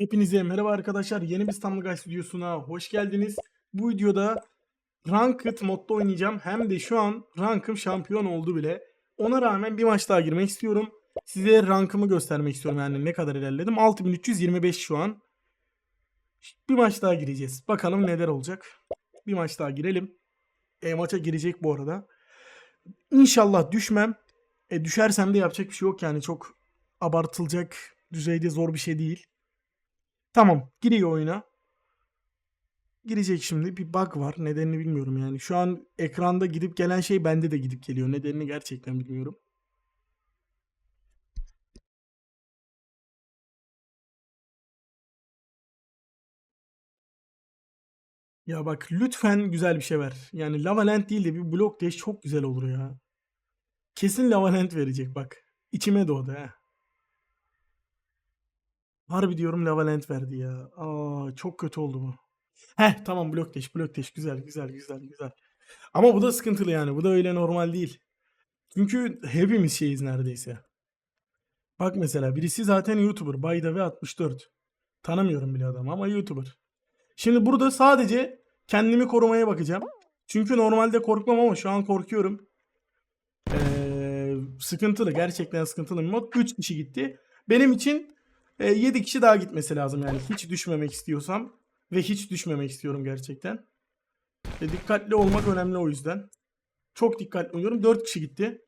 Hepinize merhaba arkadaşlar. Yeni bir İstanbul Guys videosuna hoş geldiniz. Bu videoda Ranked modda oynayacağım. Hem de şu an rankım şampiyon oldu bile. Ona rağmen bir maç daha girmek istiyorum. Size rankımı göstermek istiyorum yani ne kadar ilerledim. 6325 şu an. Bir maç daha gireceğiz. Bakalım neler olacak. Bir maç daha girelim. E maça girecek bu arada. İnşallah düşmem. E düşersem de yapacak bir şey yok yani çok abartılacak düzeyde zor bir şey değil. Tamam. Giriyor oyuna. Girecek şimdi. Bir bug var. Nedenini bilmiyorum yani. Şu an ekranda gidip gelen şey bende de gidip geliyor. Nedenini gerçekten bilmiyorum. Ya bak lütfen güzel bir şey ver. Yani Lavalent değil de bir blok dash çok güzel olur ya. Kesin Lavalent verecek bak. İçime doğdu ha. Harbi diyorum Lavalent verdi ya. Aa çok kötü oldu bu. Heh tamam blok deş blok deş güzel güzel güzel güzel. Ama bu da sıkıntılı yani. Bu da öyle normal değil. Çünkü hepimiz şeyiz neredeyse. Bak mesela birisi zaten YouTuber. Bayda ve 64. Tanımıyorum bile adamı ama YouTuber. Şimdi burada sadece kendimi korumaya bakacağım. Çünkü normalde korkmam ama şu an korkuyorum. Ee, sıkıntılı. Gerçekten sıkıntılı bir mod. 3 kişi gitti. Benim için 7 kişi daha gitmesi lazım yani. Hiç düşmemek istiyorsam. Ve hiç düşmemek istiyorum gerçekten. E, dikkatli olmak önemli o yüzden. Çok dikkatli oynuyorum. 4 kişi gitti.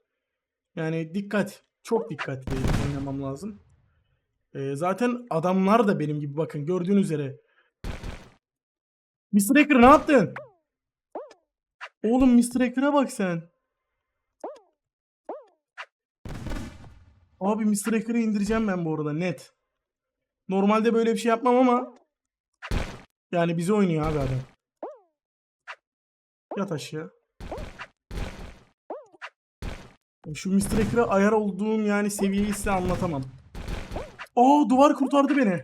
Yani dikkat. Çok dikkatli oynamam lazım. E, zaten adamlar da benim gibi bakın gördüğünüz üzere. Mr. Hacker ne yaptın? Oğlum Mr. Hacker'a bak sen. Abi Mr. Hacker'ı indireceğim ben bu arada net. Normalde böyle bir şey yapmam ama yani bizi oynuyor abi adam. Yat aşağı. Şu Mr. Hacker'a ayar olduğum yani seviyeyi size anlatamam. Aa duvar kurtardı beni.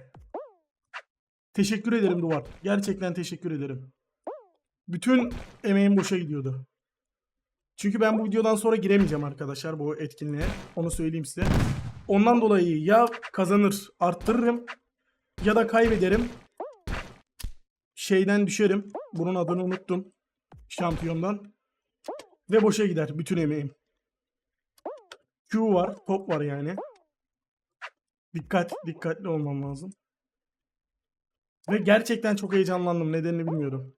Teşekkür ederim duvar. Gerçekten teşekkür ederim. Bütün emeğim boşa gidiyordu. Çünkü ben bu videodan sonra giremeyeceğim arkadaşlar bu etkinliğe. Onu söyleyeyim size. Ondan dolayı ya kazanır arttırırım ya da kaybederim. Şeyden düşerim. Bunun adını unuttum. Şampiyondan. Ve boşa gider bütün emeğim. Q var. Top var yani. Dikkat, dikkatli olmam lazım. Ve gerçekten çok heyecanlandım. Nedenini bilmiyorum.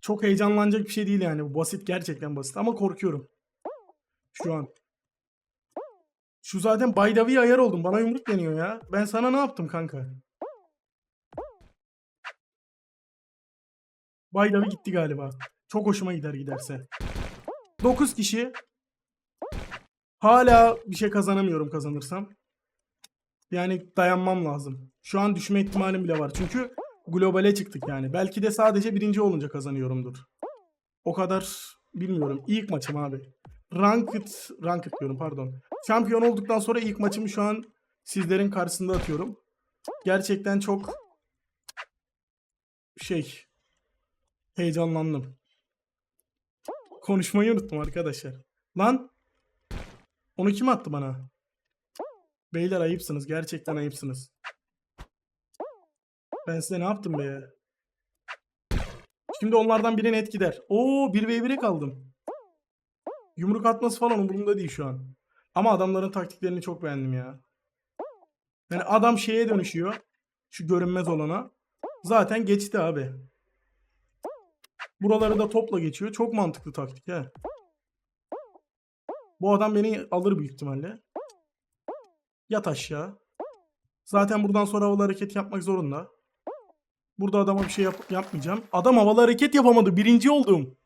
Çok heyecanlanacak bir şey değil yani. Basit gerçekten basit ama korkuyorum. Şu an. Şu zaten Baydavi ayar oldum. Bana yumruk deniyor ya. Ben sana ne yaptım kanka? Baydavi gitti galiba. Çok hoşuma gider giderse. 9 kişi. Hala bir şey kazanamıyorum kazanırsam. Yani dayanmam lazım. Şu an düşme ihtimalim bile var. Çünkü globale çıktık yani. Belki de sadece birinci olunca kazanıyorumdur. O kadar bilmiyorum. İlk maçım abi. Ranked, ranked diyorum pardon. Şampiyon olduktan sonra ilk maçımı şu an sizlerin karşısında atıyorum. Gerçekten çok şey heyecanlandım. Konuşmayı unuttum arkadaşlar. Lan onu kim attı bana? Beyler ayıpsınız. Gerçekten ayıpsınız. Ben size ne yaptım be? Şimdi onlardan birine et gider. Oo 1v1'e kaldım. Yumruk atması falan umurumda değil şu an. Ama adamların taktiklerini çok beğendim ya. Yani adam şeye dönüşüyor. Şu görünmez olana. Zaten geçti abi. Buraları da topla geçiyor. Çok mantıklı taktik he. Bu adam beni alır büyük ihtimalle. Yat aşağı. Zaten buradan sonra havalı hareket yapmak zorunda. Burada adama bir şey yap- yapmayacağım. Adam havalı hareket yapamadı. Birinci oldum.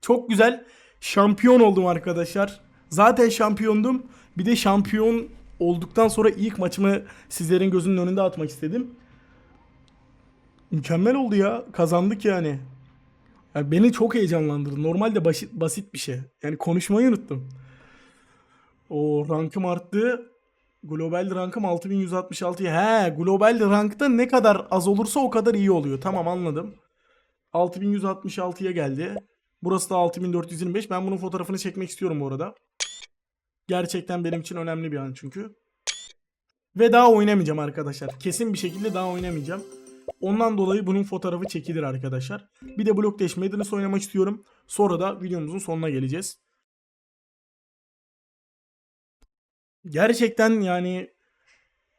Çok güzel. Şampiyon oldum arkadaşlar. Zaten şampiyondum. Bir de şampiyon olduktan sonra ilk maçımı sizlerin gözünün önünde atmak istedim. Mükemmel oldu ya. Kazandık yani. Yani beni çok heyecanlandırdı. Normalde basit, basit bir şey. Yani konuşmayı unuttum. O rankım arttı. Global rankım 6166. He, global rankta ne kadar az olursa o kadar iyi oluyor. Tamam anladım. 6166'ya geldi. Burası da 6425. Ben bunun fotoğrafını çekmek istiyorum bu arada. Gerçekten benim için önemli bir an çünkü. Ve daha oynamayacağım arkadaşlar. Kesin bir şekilde daha oynamayacağım. Ondan dolayı bunun fotoğrafı çekilir arkadaşlar. Bir de Block Dash Madness oynamak istiyorum. Sonra da videomuzun sonuna geleceğiz. Gerçekten yani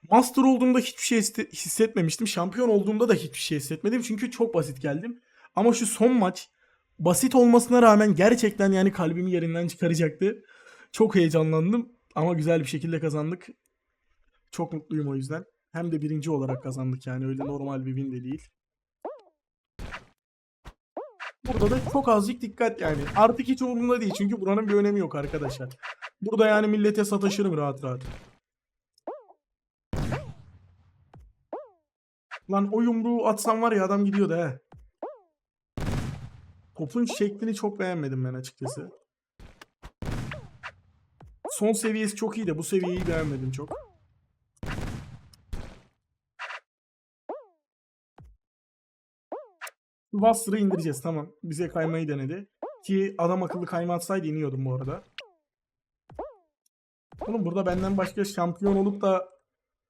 Master olduğumda hiçbir şey hisse- hissetmemiştim. Şampiyon olduğumda da hiçbir şey hissetmedim. Çünkü çok basit geldim. Ama şu son maç basit olmasına rağmen gerçekten yani kalbimi yerinden çıkaracaktı. Çok heyecanlandım ama güzel bir şekilde kazandık. Çok mutluyum o yüzden. Hem de birinci olarak kazandık yani öyle normal bir win de değil. Burada da çok azıcık dikkat yani. Artık hiç umurumda değil çünkü buranın bir önemi yok arkadaşlar. Burada yani millete sataşırım rahat rahat. Lan o yumruğu atsam var ya adam gidiyordu he. Topun şeklini çok beğenmedim ben açıkçası. Son seviyesi çok iyi de bu seviyeyi beğenmedim çok. Buster'ı indireceğiz tamam. Bize kaymayı denedi. Ki adam akıllı kayma atsaydı iniyordum bu arada. Oğlum burada benden başka şampiyon olup da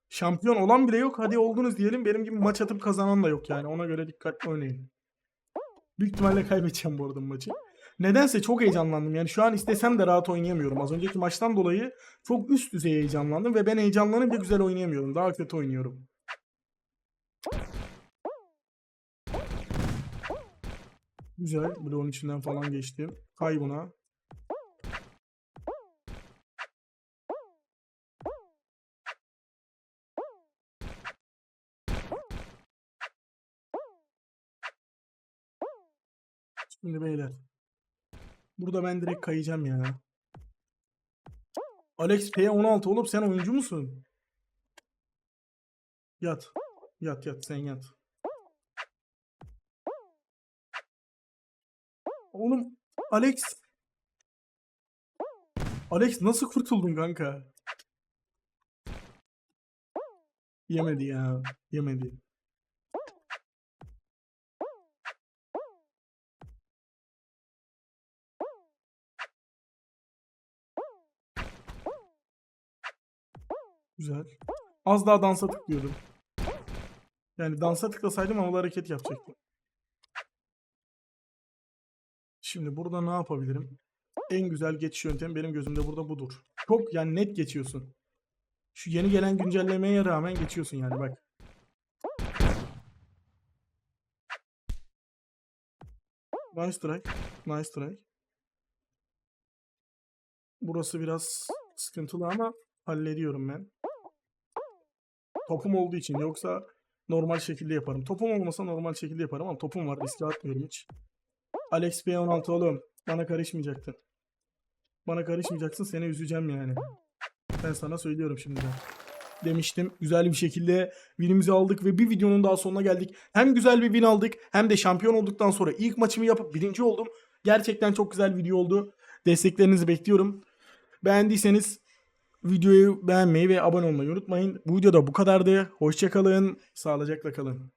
şampiyon olan bile yok. Hadi oldunuz diyelim. Benim gibi maç atıp kazanan da yok yani. Ona göre dikkatli oynayın. Büyük ihtimalle kaybedeceğim bu arada maçı. Nedense çok heyecanlandım. Yani şu an istesem de rahat oynayamıyorum. Az önceki maçtan dolayı çok üst düzey heyecanlandım ve ben heyecanlanınca güzel oynayamıyorum. Daha kötü oynuyorum. Güzel. Bloğun içinden falan geçtim. Kay buna. Şimdi beyler. Burada ben direkt kayacağım ya. Alex P16 oğlum sen oyuncu musun? Yat. Yat yat sen yat. Oğlum Alex. Alex nasıl kurtuldun kanka? Yemedi ya. Yemedi. Güzel. Az daha dansa tıklıyordum. Yani dansa tıklasaydım havalı hareket yapacaktım. Şimdi burada ne yapabilirim? En güzel geçiş yöntemi benim gözümde burada budur. Çok yani net geçiyorsun. Şu yeni gelen güncellemeye rağmen geçiyorsun yani bak. Nice try. Nice try. Burası biraz sıkıntılı ama hallediyorum ben. Topum olduğu için yoksa normal şekilde yaparım. Topum olmasa normal şekilde yaparım ama topum var riske atmıyorum hiç. Alex P16 oğlum bana karışmayacaktın. Bana karışmayacaksın seni üzeceğim yani. Ben sana söylüyorum şimdi. Demiştim güzel bir şekilde winimizi aldık ve bir videonun daha sonuna geldik. Hem güzel bir win aldık hem de şampiyon olduktan sonra ilk maçımı yapıp birinci oldum. Gerçekten çok güzel video oldu. Desteklerinizi bekliyorum. Beğendiyseniz videoyu beğenmeyi ve abone olmayı unutmayın. Bu videoda bu kadardı. Hoşçakalın. Sağlıcakla kalın.